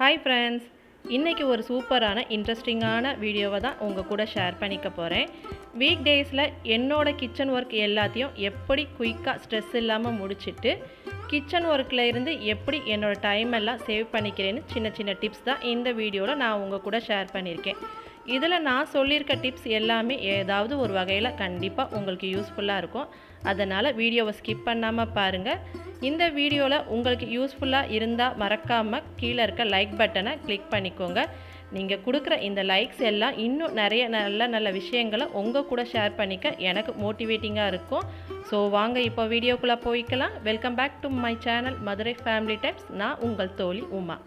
Hi friends இன்றைக்கி ஒரு சூப்பரான இன்ட்ரெஸ்டிங்கான வீடியோவை தான் உங்கள் கூட ஷேர் பண்ணிக்க போகிறேன் வீக் டேஸில் என்னோட கிச்சன் ஒர்க் எல்லாத்தையும் எப்படி குயிக்காக ஸ்ட்ரெஸ் இல்லாமல் முடிச்சிட்டு கிச்சன் ஒர்க்கில் இருந்து எப்படி என்னோட டைம் எல்லாம் சேவ் பண்ணிக்கிறேன்னு சின்ன சின்ன டிப்ஸ் தான் இந்த வீடியோவில் நான் உங்கள் கூட ஷேர் பண்ணியிருக்கேன். இதில் நான் சொல்லியிருக்க டிப்ஸ் எல்லாமே ஏதாவது ஒரு வகையில் கண்டிப்பாக உங்களுக்கு யூஸ்ஃபுல்லாக இருக்கும். அதனால் வீடியோவை ஸ்கிப் பண்ணாமல் பாருங்கள் இந்த வீடியோவில் உங்களுக்கு யூஸ்ஃபுல்லாக இருந்தால் மறக்காமல் கீழே இருக்க லைக் பட்டனை கிளிக் பண்ணிக்கோங்க. நீங்கள் கொடுக்குற இந்த லைக்ஸ் எல்லாம் இன்னும் நிறைய நல்ல நல்ல விஷயங்களை உங்கள் கூட ஷேர் பண்ணிக்க எனக்கு மோட்டிவேட்டிங்காக இருக்கும். ஸோ வாங்க இப்போ வீடியோக்குள்ளே போய்க்கலாம். Welcome back to my channel Madurai family types நான் உங்கள் தோழி உமா.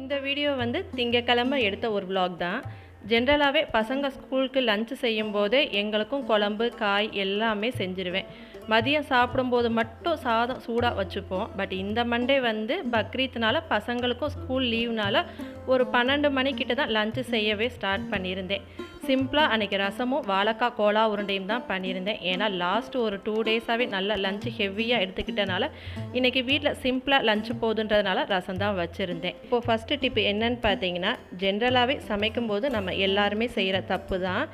இந்த வீடியோ வந்து திங்கக்கிழமை எடுத்த ஒரு vlog தான். ஜென்ரலாகவே பசங்க ஸ்கூலுக்கு லஞ்சு செய்யும் போதே எங்களுக்கும் குழம்பு காய் எல்லாமே செஞ்சுருவேன். மதியம் சாப்பிடும்போது மட்டும் சாதம் சூடாக வச்சுப்போம். பட் இந்த மண்டே வந்து பக்ரீத்னால பசங்களுக்கும் ஸ்கூல் லீவ்னால ஒரு பன்னெண்டு மணிக்கிட்ட தான் லஞ்சு செய்யவே ஸ்டார்ட் பண்ணியிருந்தேன். சிம்பிளாக அன்றைக்கி ரசமும் வாழைக்காய் கோலா உருண்டையும் தான் பண்ணியிருந்தேன். ஏன்னா லாஸ்ட் ஒரு டூ டேஸாகவே நல்லா லஞ்சு ஹெவியாக எடுத்துக்கிட்டனால இன்றைக்கி வீட்டில் சிம்பிளாக லஞ்சு போதுன்றதுனால ரசம் தான் வச்சுருந்தேன். இப்போது ஃபஸ்ட்டு டிப்பு என்னன்னு பார்த்தீங்கன்னா ஜென்ரலாகவே சமைக்கும்போது நம்ம எல்லாருமே செய்கிற தப்பு தான்.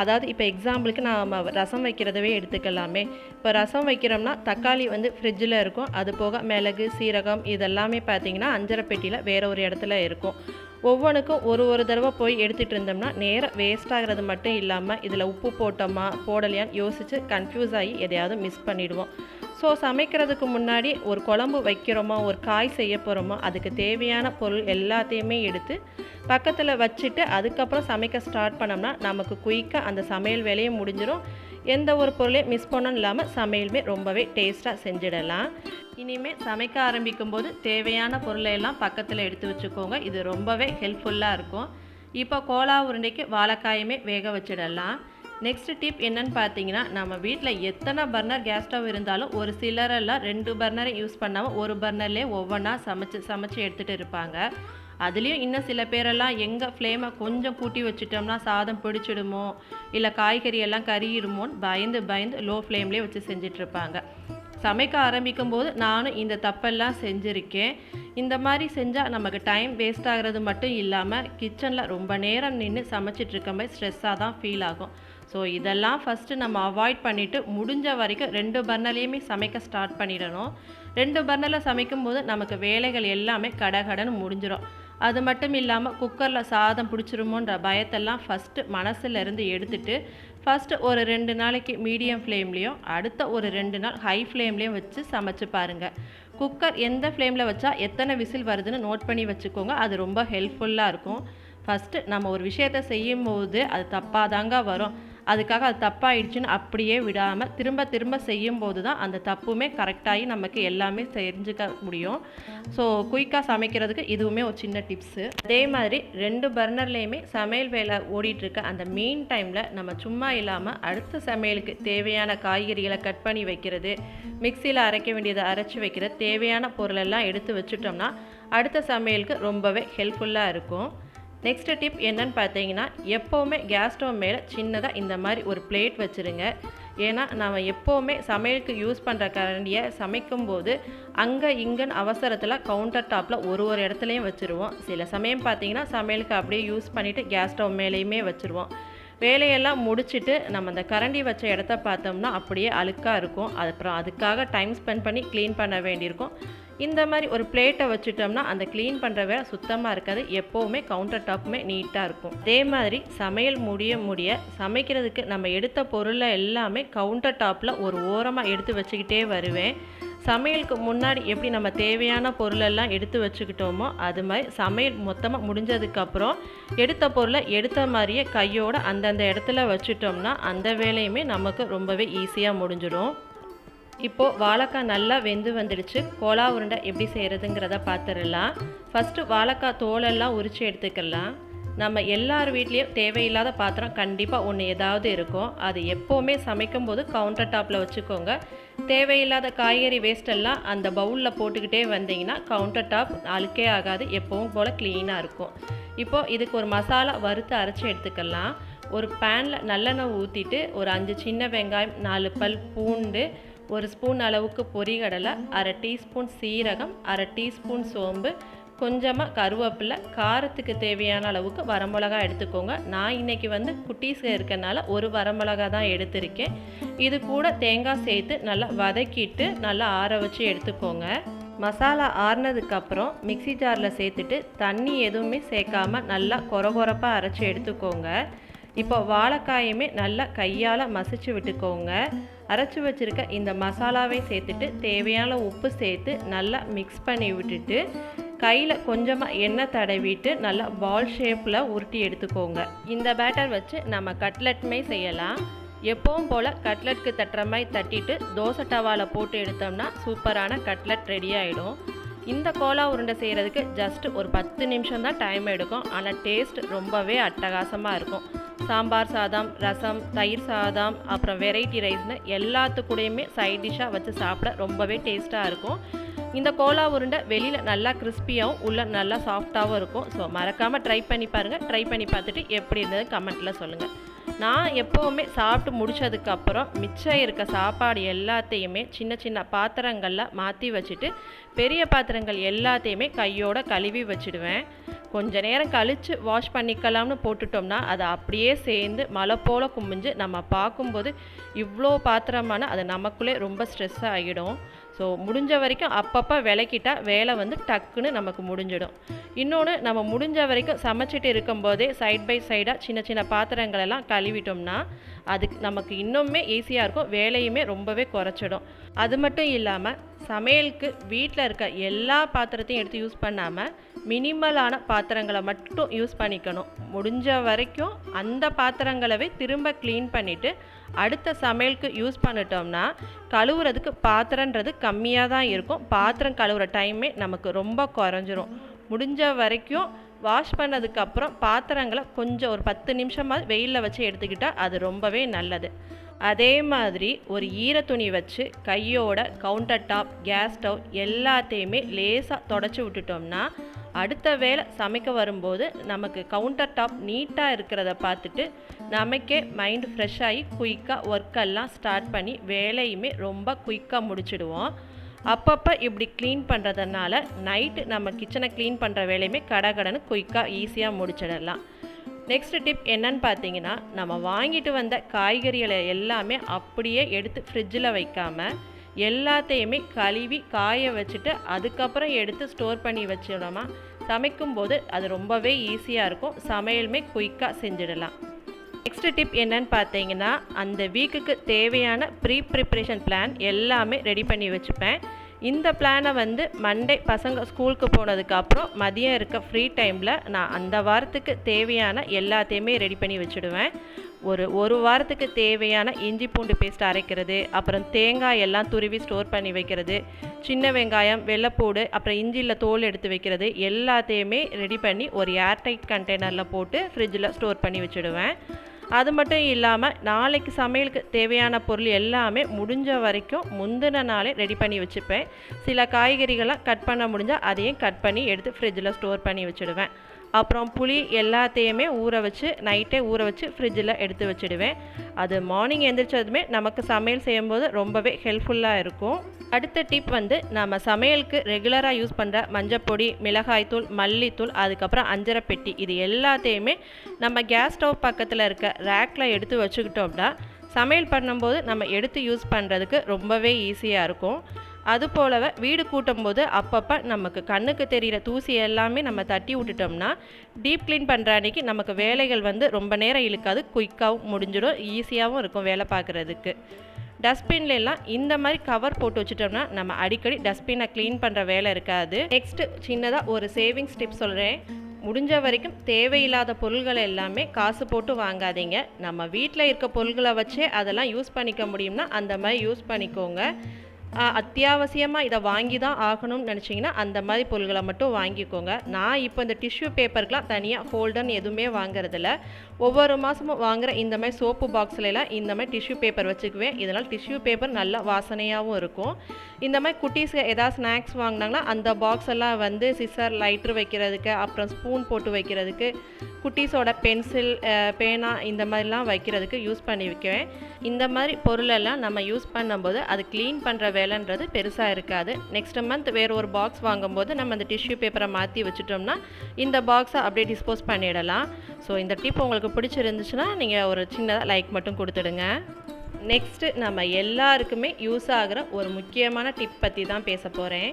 அதாவது இப்போ எக்ஸாம்பிளுக்கு நாம் ரசம் வைக்கிறதவே எடுத்துக்கலாமே. இப்போ ரசம் வைக்கிறோம்னா தக்காளி வந்து ஃப்ரிட்ஜில் இருக்கும். அது போக மிளகு சீரகம் இதெல்லாமே பார்த்தீங்கன்னா அஞ்சரை பெட்டியில் வேறு ஒரு இடத்துல இருக்கும். ஒவ்வொன்றுக்கும் ஒரு ஒரு தடவை போய் எடுத்துகிட்டு இருந்தோம்னா நேரம் வேஸ்ட் ஆகிறது மட்டும் இல்லாமல் இதில் உப்பு போட்டோமா போடலையான்னு யோசித்து கன்ஃபியூஸ் ஆகி எதையாவது மிஸ் பண்ணிவிடுவோம் ஸோ சமைக்கிறதுக்கு முன்னாடி ஒரு குழம்பு வைக்கிறோமோ ஒரு காய் செய்ய போகிறோமோ அதுக்கு தேவையான பொருள் எல்லாத்தையுமே எடுத்து பக்கத்தில் வச்சுட்டு அதுக்கப்புறம் சமைக்க ஸ்டார்ட் பண்ணோம்னா நமக்கு குயிக்காக அந்த சமையல் வேலையும் முடிஞ்சிடும் எந்த ஒரு பொருளையும் மிஸ் பண்ணணும் இல்லாமல் சமையலுமே ரொம்பவே டேஸ்ட்டாக செஞ்சிடலாம். இனிமேல் சமைக்க ஆரம்பிக்கும் போது தேவையான பொருளை எல்லாம் பக்கத்தில் எடுத்து வச்சுக்கோங்க. இது ரொம்பவே ஹெல்ப்ஃபுல்லாக இருக்கும். இப்போ கோலா உருண்டைக்கு வாழைக்காயுமே வேக வச்சிடலாம். நெக்ஸ்ட் டிப் என்னன்னு பார்த்தீங்கன்னா நம்ம வீட்டில் எத்தனை பர்னர் கேஸ் ஸ்டவ் இருந்தாலும் ஒரு சிலரெல்லாம் ரெண்டு பர்னரை யூஸ் பண்ணாமல் ஒரு பர்னர்லேயே ஒவ்வொன்றா சமைச்சு சமைச்சு எடுத்துகிட்டு இருப்பாங்க. அதுலேயும் இன்னும் சில பேரெல்லாம் எங்கே ஃப்ளேமை கொஞ்சம் கூட்டி வச்சுட்டோம்னா சாதம் பிடிச்சிடுமோ? இல்லை காய்கறி எல்லாம் கறியிடுமோன்னு பயந்து பயந்து லோ ஃப்ளேம்லேயே வச்சு செஞ்சிட்ருப்பாங்க சமைக்க ஆரம்பிக்கும் போது நானும் இந்த தப்பெல்லாம் செஞ்சுருக்கேன். இந்த மாதிரி செஞ்சால் நமக்கு டைம் வேஸ்ட் ஆகிறது மட்டும் இல்லாமல் கிச்சனில் ரொம்ப நேரம் நின்று சமைச்சிட்டு இருக்க மாதிரி ஸ்ட்ரெஸ்ஸாக தான் ஃபீல் ஆகும். ஸோ இதெல்லாம் ஃபஸ்ட்டு நம்ம அவாய்ட் பண்ணிவிட்டு முடிஞ்ச வரைக்கும் ரெண்டு பர்னர்லேயுமே சமைக்க ஸ்டார்ட் பண்ணிடணும். ரெண்டு பர்னரில் சமைக்கும் போது நமக்கு வேலைகள் எல்லாமே கடகடன்னு முடிஞ்சிடும் அது மட்டும் இல்லாமல் குக்கரில் சாதம் பிடிச்சிருமோன்ற பயத்தெல்லாம் ஃபஸ்ட்டு மனசுலேருந்து எடுத்துட்டு ஃபஸ்ட்டு ஒரு ரெண்டு நாளைக்கு மீடியம் ஃப்ளேம்லேயும் அடுத்த ஒரு ரெண்டு நாள் ஹை ஃப்ளேம்லேயும் வச்சு சமைச்சு பாருங்கள் குக்கர் எந்த ஃப்ளேமில் வச்சா எத்தனை விசில் வருதுன்னு நோட் பண்ணி வச்சுக்கோங்க. அது ரொம்ப ஹெல்ப்ஃபுல்லாக இருக்கும். ஃபஸ்ட்டு நம்ம ஒரு விஷயத்தை செய்யும்போது அது தப்பாக தாங்க வரும். அதுக்காக அது தப்பாயிடுச்சுன்னு அப்படியே விடாமல் திரும்ப திரும்ப செய்யும்போது தான் அந்த தப்புமே கரெக்டாகி நமக்கு எல்லாமே தெரிஞ்சுக்க முடியும். ஸோ குயிக்காக சமைக்கிறதுக்கு இதுவுமே ஒரு சின்ன டிப்ஸு அதே மாதிரி ரெண்டு பர்னர்லேயுமே சமையல் வேலை ஓடிட்டுருக்க அந்த மெயின் டைமில் நம்ம சும்மா இல்லாமல் அடுத்த சமையலுக்கு தேவையான காய்கறிகளை கட் பண்ணி வைக்கிறது மிக்சியில் அரைக்க வேண்டியதை அரைச்சி வைக்கிறது தேவையான பொருளெல்லாம் எடுத்து வச்சுட்டோம்னா அடுத்த சமையலுக்கு ரொம்பவே ஹெல்ப்ஃபுல்லாக இருக்கும். நெக்ஸ்ட் டிப் என்னன்னு பார்த்தீங்கன்னா எப்போவுமே கேஸ் ஸ்டவ் மேலே சின்னதாக இந்த மாதிரி ஒரு பிளேட் வச்சுருங்க. ஏன்னா நம்ம எப்போவுமே சமையலுக்கு யூஸ் பண்ணுற கரண்டியை சமைக்கும்போது அங்கே இங்கேன்னு அவசரத்தில் கவுண்டர் டாப்பில் ஒரு ஒரு இடத்துலையும் வச்சுருவோம். சில சமயம் பார்த்தீங்கன்னா சமையலுக்கு அப்படியே யூஸ் பண்ணிவிட்டு கேஸ் ஸ்டவ் மேலேயுமே வச்சுருவோம். வேலையெல்லாம் முடிச்சுட்டு நம்ம அந்த கரண்டி வச்ச இடத்த பார்த்தோம்னா அப்படியே அழுக்காக இருக்கும். அப்புறம் அதுக்காக டைம் ஸ்பெண்ட் பண்ணி க்ளீன் பண்ண வேண்டியிருக்கும். இந்த மாதிரி ஒரு பிளேட்டை வச்சுட்டோம்னா அந்த க்ளீன் பண்ணுற வேலை சுத்தமாக இருக்காது. எப்போவுமே கவுண்டர் டாப்புமே நீட்டாக இருக்கும். அதே மாதிரி சமையல் முடிய முடிய சமைக்கிறதுக்கு நம்ம எடுத்த பொருளை எல்லாமே கவுண்டர் டாப்பில் ஒரு ஓரமாக எடுத்து வச்சுக்கிட்டே வருவேன். சமையலுக்கு முன்னாடி எப்படி நம்ம தேவையான பொருளெல்லாம் எடுத்து வச்சுக்கிட்டோமோ அது மாதிரி சமையல் மொத்தமாக முடிஞ்சதுக்கப்புறம் எடுத்த பொருளை எடுத்த மாதிரியே கையோடு அந்தந்த இடத்துல வச்சுட்டோம்னா அந்த வேலையுமே நமக்கு ரொம்பவே ஈஸியாக முடிஞ்சிடும். இப்போது வாழைக்காய் நல்லா வெந்து வந்துடுச்சு. கோலா உருண்டை எப்படி செய்கிறதுங்கிறத பார்த்துடலாம். ஃபஸ்ட்டு வாழைக்காய் தோலெல்லாம் உரித்து எடுத்துக்கலாம். நம்ம எல்லார் வீட்லேயும் தேவையில்லாத பாத்திரம் கண்டிப்பாக ஒன்று ஏதாவது இருக்கும். அது எப்போவுமே சமைக்கும் போது கவுண்டர் டாப்பில் வச்சுக்கோங்க. தேவையில்லாத காய்கறி வேஸ்டெல்லாம் அந்த பவுலில் போட்டுக்கிட்டே வந்தீங்கன்னா கவுண்டர் டாப் அழுக்கே ஆகாது. எப்பவும் போல் க்ளீனாக இருக்கும். இப்போது இதுக்கு ஒரு மசாலா வறுத்து அரைச்சி எடுத்துக்கலாம். ஒரு பேனில் நல்லெண்ணெய் ஊற்றிட்டு ஒரு அஞ்சு சின்ன வெங்காயம் நாலு பல் பூண்டு ஒரு ஸ்பூன் அளவுக்கு பொரிகடலை அரை டீஸ்பூன் சீரகம் அரை டீஸ்பூன் சோம்பு கொஞ்சமாக கருவேப்பிலை காரத்துக்கு தேவையான அளவுக்கு வரமிளகா எடுத்துக்கோங்க. நான் இன்றைக்கி வந்து குட்டீஸ் இருக்கனால ஒரு வரமிளகா தான் எடுத்திருக்கேன். இது கூட தேங்காய் சேர்த்து நல்லா வதக்கிட்டு நல்லா ஆற வச்சு எடுத்துக்கோங்க. மசாலா ஆறுனதுக்கப்புறம் மிக்ஸி ஜாரில் சேர்த்துட்டு தண்ணி எதுவுமே சேர்க்காமல் நல்லா கொரகொரப்பாக அரைச்சி எடுத்துக்கோங்க. இப்போ வாழைக்காயுமே நல்லா கையால் மசிச்சு விட்டுக்கோங்க. அரைச்சி வச்சுருக்க இந்த மசாலாவை சேர்த்துட்டு தேவையான உப்பு சேர்த்து நல்லா மிக்ஸ் பண்ணி விட்டுட்டு கையில் கொஞ்சமாக எண்ணெய் தடவிட்டு நல்லா பால் ஷேப்பில் உருட்டி எடுத்துக்கோங்க. இந்த பேட்டர் வச்சு நம்ம கட்லெட்டுமே செய்யலாம். எப்பவும் போல் கட்லெட்க்கு தட்டுற மாதிரி தட்டிட்டு தோசை டவாவில் போட்டு எடுத்தோம்னா சூப்பரான கட்லெட் ரெடி ஆகிடும் இந்த கோலா உருண்டை செய்கிறதுக்கு ஜஸ்ட் ஒரு பத்து நிமிஷம் தான் டைம் எடுக்கும். ஆனால் டேஸ்ட் ரொம்பவே அட்டகாசமாக இருக்கும். சாம்பார் சாதம் ரசம் தயிர் சாதம் அப்புறம் வெரைட்டி ரைஸ்னு எல்லாத்துக்கூடையுமே சைட் டிஷ்ஷாக வச்சு சாப்பிட ரொம்பவே டேஸ்ட்டாக இருக்கும். இந்த கோலா உருண்டை வெளியில் நல்லா கிறிஸ்பியாகவும் உள்ள நல்லா சாஃப்டாகவும் இருக்கும். ஸோ மறக்காமல் ட்ரை பண்ணி பாருங்கள் ட்ரை பண்ணி பார்த்துட்டு எப்படி இருந்தது கமெண்ட்டில் சொல்லுங்கள் நான் எப்போவுமே சாப்பிட்டு முடிச்சதுக்கப்புறம் மிச்சம் இருக்க சாப்பாடு எல்லாத்தையுமே சின்ன சின்ன பாத்திரங்களில் மாற்றி வச்சுட்டு பெரிய பாத்திரங்கள் எல்லாத்தையுமே கையோட கழுவி வச்சுடுவேன். கொஞ்ச நேரம் கழித்து வாஷ் பண்ணிக்கலாம்னு போட்டுட்டோம்னா அது அப்படியே சேர்ந்து மழை போல் குமிஞ்சு நம்ம பார்க்கும்போது இவ்வளோ பாத்திரமான அது நமக்குள்ளே ரொம்ப ஸ்ட்ரெஸ் ஆகிடும். ஸோ முடிஞ்ச வரைக்கும் அப்பப்போ விளக்கிட்டால் வேலை வந்து டக்குன்னு நமக்கு முடிஞ்சிடும். இன்னொன்று நம்ம முடிஞ்ச வரைக்கும் சமைச்சிட்டு இருக்கும்போதே சைட் பை சைடாக சின்ன சின்ன பாத்திரங்களெல்லாம் கழுவிட்டோம்னா அதுக்கு நமக்கு இன்னுமே ஈஸியாக இருக்கும் வேலையுமே ரொம்பவே குறைச்சிடும். அது மட்டும் இல்லாமல் சமையலுக்கு வீட்டில் இருக்க எல்லா பாத்திரத்தையும் எடுத்து யூஸ் பண்ணாமல் மினிமலான பாத்திரங்களை மட்டும் யூஸ் பண்ணிக்கணும். முடிஞ்ச வரைக்கும் அந்த பாத்திரங்களவே திரும்ப க்ளீன் பண்ணிவிட்டு அடுத்த சமையலுக்கு யூஸ் பண்ணிட்டோம்னா கழுவுறதுக்கு பாத்திரன்றது கம்மியாக தான் இருக்கும். பாத்திரம் கழுவுற டைமே நமக்கு ரொம்ப குறைஞ்சிரும். முடிஞ்ச வரைக்கும் வாஷ் பண்ணதுக்கப்புறம் பாத்திரங்களை கொஞ்சம் ஒரு பத்து நிமிஷமாக வெயிலில் வச்சு எடுத்துக்கிட்டால் அது ரொம்பவே நல்லது. அதே மாதிரி ஒரு ஈர துணி வச்சு கையோட கவுண்டர் டாப் கேஸ் ஸ்டவ் எல்லாத்தையுமே லேசாக தொடச்சி விட்டுட்டோம்னா அடுத்த வேலை சமைக்க வரும்போது நமக்கு கவுண்டர் டாப் நீட்டாக இருக்கிறத பார்த்துட்டு நமக்கே மைண்ட் ஃப்ரெஷ் ஆகி குயிக்காக ஒர்க்கெல்லாம் ஸ்டார்ட் பண்ணி வேலையுமே ரொம்ப குயிக்காக முடிச்சிடுவோம். அப்பப்போ இப்படி க்ளீன் பண்ணுறதுனால நைட்டு நம்ம கிச்சனை க்ளீன் பண்ணுற வேலையுமே கடகடன்னு குயிக்காக ஈஸியாக முடிச்சிடலாம். நெக்ஸ்ட் டிப் என்னன்னு பார்த்தீங்கன்னா நம்ம வாங்கிட்டு வந்த காய்கறிகளை எல்லாமே அப்படியே எடுத்து ஃப்ரிட்ஜில் வைக்காமல் எல்லாத்தையுமே கழுவி காய வச்சுட்டு அதுக்கப்புறம் எடுத்து ஸ்டோர் பண்ணி வச்சிடலாமா? சமைக்கும்போது அது ரொம்பவே ஈஸியாக இருக்கும். சமையலுமே குயிக்காக செஞ்சிடலாம். நெக்ஸ்ட் டிப் என்னன்னு பார்த்தீங்கன்னா அந்த வீக்குக்கு தேவையான ப்ரீ ப்ரிப்ரேஷன் பிளான் எல்லாமே ரெடி பண்ணி வச்சுப்பேன். இந்த பிளானை வந்து மண்டே பசங்க ஸ்கூலுக்கு போனதுக்கப்புறம் மதியம் இருக்க ஃப்ரீ டைமில் நான் அந்த வாரத்துக்கு தேவையான எல்லாத்தையுமே ரெடி பண்ணி வச்சுடுவேன். ஒரு ஒரு வாரத்துக்கு தேவையான இஞ்சி பூண்டு பேஸ்ட் அரைக்கிறது அப்புறம் தேங்காய் எல்லாம் துருவி ஸ்டோர் பண்ணி வைக்கிறது சின்ன வெங்காயம் வெள்ளைப்பூடு அப்புறம் இஞ்சியில் தோல் எடுத்து வைக்கிறது எல்லாத்தையுமே ரெடி பண்ணி ஒரு ஏர்டைட் கண்டெய்னரில் போட்டு ஃப்ரிட்ஜில் ஸ்டோர் பண்ணி வச்சுடுவேன். அது மட்டும் இல்லாமல் நாளைக்கு சமையலுக்கு தேவையான பொருள் எல்லாமே முடிஞ்ச வரைக்கும் முந்தின நாளே ரெடி பண்ணி வச்சுப்பேன். சில காய்கறிகளாம் கட் பண்ண முடிஞ்சால் அதையும் கட் பண்ணி எடுத்து ஃப்ரிட்ஜில் ஸ்டோர் பண்ணி வச்சுடுவேன். அப்புறம் புளி எல்லாத்தையுமே ஊற வச்சு நைட்டே ஊற வச்சு ஃப்ரிட்ஜில் எடுத்து வச்சுடுவேன். அது மார்னிங் எந்திரிச்சதுமே நமக்கு சமையல் செய்யும்போது ரொம்பவே ஹெல்ப்ஃபுல்லாக இருக்கும். அடுத்த டிப் வந்து நம்ம சமையலுக்கு ரெகுலராக யூஸ் பண்ணுற மஞ்சப்பொடி மிளகாய்த்தூள் மல்லித்தூள் அதுக்கப்புறம் அஞ்சரை பெட்டி இது எல்லாத்தையுமே நம்ம கேஸ் ஸ்டவ் பக்கத்தில் இருக்க ரேக்கில் எடுத்து வச்சுக்கிட்டோம்னா சமையல் பண்ணும்போது நம்ம எடுத்து யூஸ் பண்ணுறதுக்கு ரொம்பவே ஈஸியாக இருக்கும். அது போலவே வீடு கூட்டும் போது அப்பப்போ நமக்கு கண்ணுக்கு தெரிகிற தூசி எல்லாமே நம்ம தட்டி விட்டுட்டோம்னா டீப் க்ளீன் பண்ணுற அன்றைக்கி நமக்கு வேலைகள் வந்து ரொம்ப நேரம் இழுக்காது குயிக்காகவும் முடிஞ்சிடும் ஈஸியாகவும் இருக்கும் வேலை பார்க்குறதுக்கு. டஸ்ட்பின்லாம் இந்த மாதிரி கவர் போட்டு வச்சுட்டோம்னா நம்ம அடிக்கடி டஸ்ட்பினை க்ளீன் பண்ணுற வேலை இருக்காது. நெக்ஸ்ட்டு சின்னதாக ஒரு சேவிங்ஸ் டிப் சொல்கிறேன் முடிஞ்ச வரைக்கும் தேவையில்லாத பொருள்களை எல்லாமே காசு போட்டு வாங்காதீங்க. நம்ம வீட்டில் இருக்க பொருள்களை வச்சே அதெல்லாம் யூஸ் பண்ணிக்க முடியும்னா அந்த மாதிரி யூஸ் பண்ணிக்கோங்க. அத்தியாவசியமாக இதை வாங்கி தான் ஆகணும்னு நினச்சிங்கன்னா அந்த மாதிரி பொருள்களை மட்டும் வாங்கிக்கோங்க. நான் இப்போ இந்த டிஷ்யூ பேப்பருக்கெலாம் தனியாக ஹோல்டர்னு எதுவுமே வாங்குறதில்ல. ஒவ்வொரு மாதமும் வாங்குகிற இந்த மாதிரி சோப்பு பாக்ஸ்லாம் இந்த மாதிரி டிஷ்யூ பேப்பர் வச்சுக்குவேன். இதனால் டிஷ்யூ பேப்பர் நல்ல வாசனையாகவும் இருக்கும். இந்த மாதிரி குட்டீஸ் ஏதாவது ஸ்நாக்ஸ் வாங்கினாங்கன்னா அந்த பாக்ஸ் எல்லாம் வந்து சிசர் லைட்ரு வைக்கிறதுக்கு அப்புறம் ஸ்பூன் போட்டு வைக்கிறதுக்கு குட்டீஸோட பென்சில் பேனா இந்த மாதிரிலாம் வைக்கிறதுக்கு யூஸ் பண்ணி வைக்குவேன் இந்த மாதிரி பொருளெல்லாம் நம்ம யூஸ் பண்ணும்போது அது க்ளீன் பண்ணுற வேலைன்றது பெருசாக இருக்காது. நெக்ஸ்ட் மந்த் வேறு ஒரு பாக்ஸ் வாங்கும்போது நம்ம அந்த டிஷ்யூ பேப்பரை மாற்றி வச்சுட்டோம்னா இந்த பாக்ஸை அப்படியே டிஸ்போஸ் பண்ணிடலாம். ஸோ இந்த டிப் உங்களுக்கு பிடிச்சிருந்துச்சுன்னா நீங்கள் ஒரு சின்னதாக லைக் மட்டும் கொடுத்துடுங்க. நெக்ஸ்ட்டு நம்ம எல்லாருக்குமே யூஸ் ஆகிற ஒரு முக்கியமான டிப் பற்றி தான் பேச போகிறேன்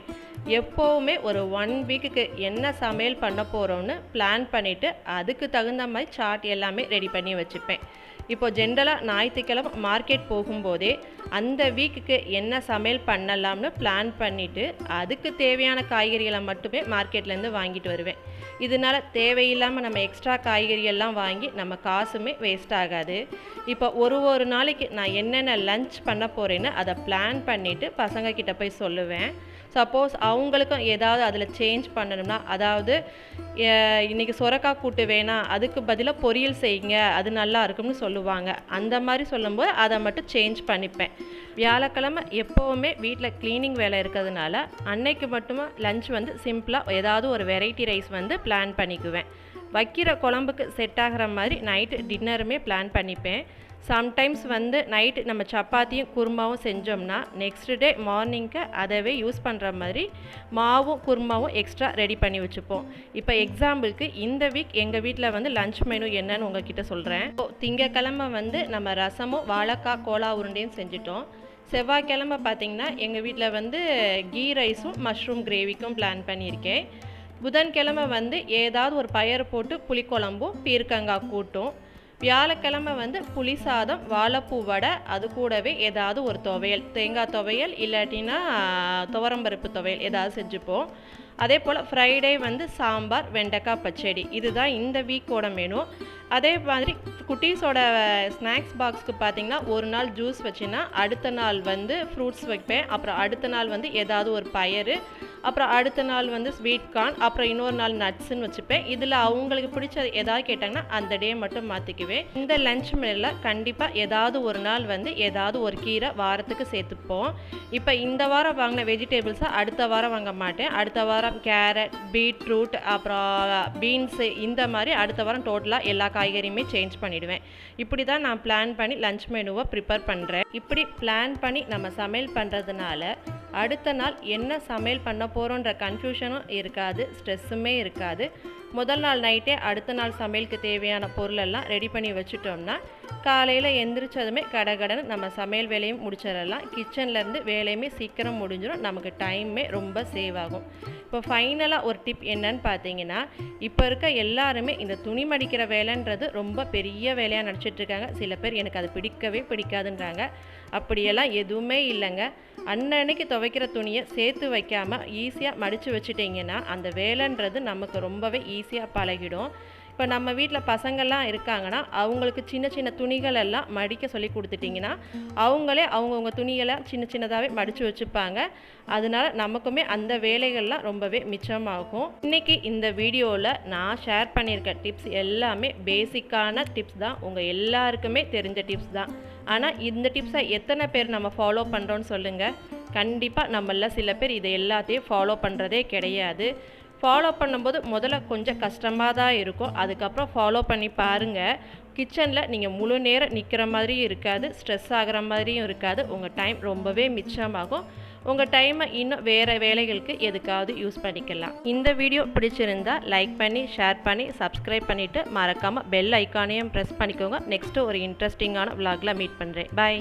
எப்போவுமே ஒரு ஒன் வீக்குக்கு என்ன சமையல் பண்ண போகிறோன்னு பிளான் பண்ணிவிட்டு அதுக்கு தகுந்த மாதிரி சார்ட் எல்லாமே ரெடி பண்ணி வச்சுப்பேன். இப்போ ஜென்ரலாக ஞாயிற்றுக்கிழமை மார்க்கெட் போகும்போதே அந்த வீக்குக்கு என்ன சமையல் பண்ணலாம்னு பிளான் பண்ணிவிட்டு அதுக்கு தேவையான காய்கறிகளை மட்டுமே மார்க்கெட்லேருந்து வாங்கிட்டு வருவேன். இதனால தேவையில்லாமல் நம்ம எக்ஸ்ட்ரா காய்கறியெல்லாம் வாங்கி நம்ம காசுமே வேஸ்ட் ஆகாது. இப்போ ஒரு ஒரு நாளைக்கு நான் என்னென்ன லஞ்ச் பண்ண போகிறேன்னு அதை பிளான் பண்ணிவிட்டு பசங்கக்கிட்ட போய் சொல்லுவேன். சப்போஸ் அவங்களுக்கும் ஏதாவது அதில் சேஞ்ச் பண்ணணும்னா அதாவது இன்றைக்கி சுரக்காய் கூட்டு வேணாம் அதுக்கு பதிலாக பொரியல் செய்யுங்க அது நல்லா இருக்கும்னு சொல்லுவாங்க. அந்த மாதிரி சொல்லும்போது அதை மட்டும் சேஞ்ச் பண்ணிப்பேன். வியாழக்கிழமை எப்போவுமே வீட்டில் க்ளீனிங் வேலை இருக்கிறதுனால அன்னைக்கு மட்டுமே லஞ்ச் வந்து சிம்பிளாக ஏதாவது ஒரு வெரைட்டி ரைஸ் வந்து பிளான் பண்ணிக்குவேன். வைக்கிற குழம்புக்கு செட் ஆகிற மாதிரி நைட்டு டின்னருமே பிளான் பண்ணிப்பேன். சம்டைம்ஸ் வந்து நைட்டு நம்ம சப்பாத்தியும் குருமாவும் செஞ்சோம்னா நெக்ஸ்ட் டே மார்னிங்க்கு அதவே யூஸ் பண்ணுற மாதிரி மாவும் குருமாவும் எக்ஸ்ட்ரா ரெடி பண்ணி வச்சுப்போம். இப்போ எக்ஸாம்பிளுக்கு இந்த வீக் எங்கள் வீட்டில் வந்து லஞ்ச் மெனு என்னன்னு உங்ககிட்ட சொல்கிறேன் இப்போ திங்கக்கிழமை வந்து நம்ம ரசமும் வாழைக்காய் கோலா உருண்டையும் செஞ்சுட்டோம். செவ்வாய்க்கிழமை பார்த்திங்கன்னா எங்கள் வீட்டில் வந்து கீ ரைஸும் மஷ்ரூம் கிரேவிக்கும் பிளான் பண்ணியிருக்கேன். புதன்கிழமை வந்து ஏதாவது ஒரு பயர் போட்டு புளிக்குழம்பும் பீர்க்கங்காய் கூட்டும். வியாழக்கிழமை வந்து புளி சாதம் வாழைப்பூ வடை அது கூடவே ஏதாவது ஒரு துவையல். தேங்காய் துவையல் இல்லாட்டினா துவரம்பருப்பு துவையல் ஏதாவது செஞ்சுப்போம். அதே போல் ஃப்ரைடே வந்து சாம்பார் வெண்டைக்காய் பச்சடி. இதுதான் இந்த வீக்கோட மெனு அதே மாதிரி குட்டீஸோட ஸ்நாக்ஸ் பாக்ஸ்க்கு பார்த்தீங்கன்னா ஒரு நாள் ஜூஸ் வச்சுன்னா அடுத்த நாள் வந்து ஃப்ரூட்ஸ் வைப்பேன். அப்புறம் அடுத்த நாள் வந்து ஏதாவது ஒரு பயறு அப்புறம் அடுத்த நாள் வந்து ஸ்வீட் கார்ன் அப்புறம் இன்னொரு நாள் நட்ஸ்ன்னு வச்சுப்பேன். இதில் அவங்களுக்கு பிடிச்சது ஏதாவது கேட்டாங்கன்னா அந்த டே மட்டும் மாற்றிக்குவேன் இந்த லஞ்ச் மெல்ல கண்டிப்பாக ஏதாவது ஒரு நாள் வந்து ஏதாவது ஒரு கீரை வாரத்துக்கு சேர்த்துப்போம். இப்போ இந்த வாரம் வாங்கின வெஜிடபிள்ஸை அடுத்த வாரம் வாங்க மாட்டேன். அடுத்த வாரம் கேரட் பீட்ரூட் அப்புறம் பீன்ஸு இந்த மாதிரி அடுத்த வாரம் டோட்டலாக எல்லா காய்கறியுமே சேஞ்ச் பண்ணிவிடுவேன் இப்படி தான் நான் பிளான் பண்ணி லஞ்ச் மெனுவை ப்ரிப்பேர் பண்ணுறேன் இப்படி பிளான் பண்ணி நம்ம சமையல் பண்ணுறதுனால அடுத்த நாள் என்ன சமையல் பண்ண போகிறோன்ற கன்ஃபியூஷனும் இருக்காது ஸ்ட்ரெஸ்ஸுமே இருக்காது. முதல் நாள் நைட்டே அடுத்த நாள் சமையலுக்கு தேவையான பொருளெல்லாம் ரெடி பண்ணி வச்சுட்டோம்னா காலையில் எந்திரிச்சதுமே கடகடன்னு நம்ம சமையல் வேலையும் முடிச்சிடலாம். கிச்சன்லேருந்து வேலையுமே சீக்கிரம் முடிஞ்சிடும். நமக்கு டைமே ரொம்ப சேவ் ஆகும். இப்போ ஃபைனலாக ஒரு டிப் என்னன்னு பார்த்தீங்கன்னா இப்போ இருக்க எல்லாருமே இந்த துணி மடிக்கிற வேலைன்றது ரொம்ப பெரிய வேலையாக நினச்சிட்டு இருக்காங்க. சில பேர் எனக்கு அது பிடிக்கவே பிடிக்காதுன்றாங்க. அப்படியெல்லாம் எதுவுமே இல்லைங்க. அன்னன்னைக்கு துவைக்கிற துணியை சேர்த்து வைக்காமல் ஈஸியாக மடித்து வச்சுட்டிங்கன்னா அந்த வேலைன்றது நமக்கு ரொம்பவே ஈஸியாக பழகிடும். இப்போ நம்ம வீட்டில் பசங்கள்லாம் இருக்காங்கன்னா அவங்களுக்கு சின்ன சின்ன துணிகள் எல்லாம் மடிக்க சொல்லி கொடுத்துட்டிங்கன்னா அவங்களே அவங்கவுங்க துணிகளை சின்ன சின்னதாகவே மடித்து வச்சுப்பாங்க. அதனால நமக்குமே அந்த வேலைகள்லாம் ரொம்பவே மிச்சமாகும். இன்றைக்கி இந்த வீடியோவில் நான் ஷேர் பண்ணியிருக்க டிப்ஸ் எல்லாமே பேசிக்கான டிப்ஸ் தான். உங்கள் எல்லாருக்குமே தெரிஞ்ச டிப்ஸ் தான். ஆனால் இந்த டிப்ஸை எத்தனை பேர் நம்ம ஃபாலோ பண்ணுறோன்னு சொல்லுங்கள் கண்டிப்பாக நம்மள சில பேர் இதை எல்லாத்தையும் ஃபாலோ பண்ணுறதே கிடையாது. ஃபாலோ பண்ணும்போது முதல்ல கொஞ்சம் கஷ்டமாக தான் இருக்கும். அதுக்கப்புறம் ஃபாலோ பண்ணி பாருங்கள் கிச்சனில் நீங்கள் முழு நேரம் நிற்கிற மாதிரியும் இருக்காது. ஸ்ட்ரெஸ் ஆகிற மாதிரியும் இருக்காது. உங்கள் டைம் ரொம்பவே மிச்சமாகும். உங்கள் டைமை இன்னும் வேறு வேலைகளுக்கு எதுக்காவது யூஸ் பண்ணிக்கலாம். இந்த வீடியோ பிடிச்சிருந்தா லைக் பண்ணி ஷேர் பண்ணி சப்ஸ்கிரைப் பண்ணிவிட்டு மறக்காமல் பெல் ஐக்கானையும் ப்ரெஸ் பண்ணிக்கோங்க. நெக்ஸ்ட்டு ஒரு இன்ட்ரெஸ்டிங்கான விலாகில் மீட் பண்ணுறேன் பை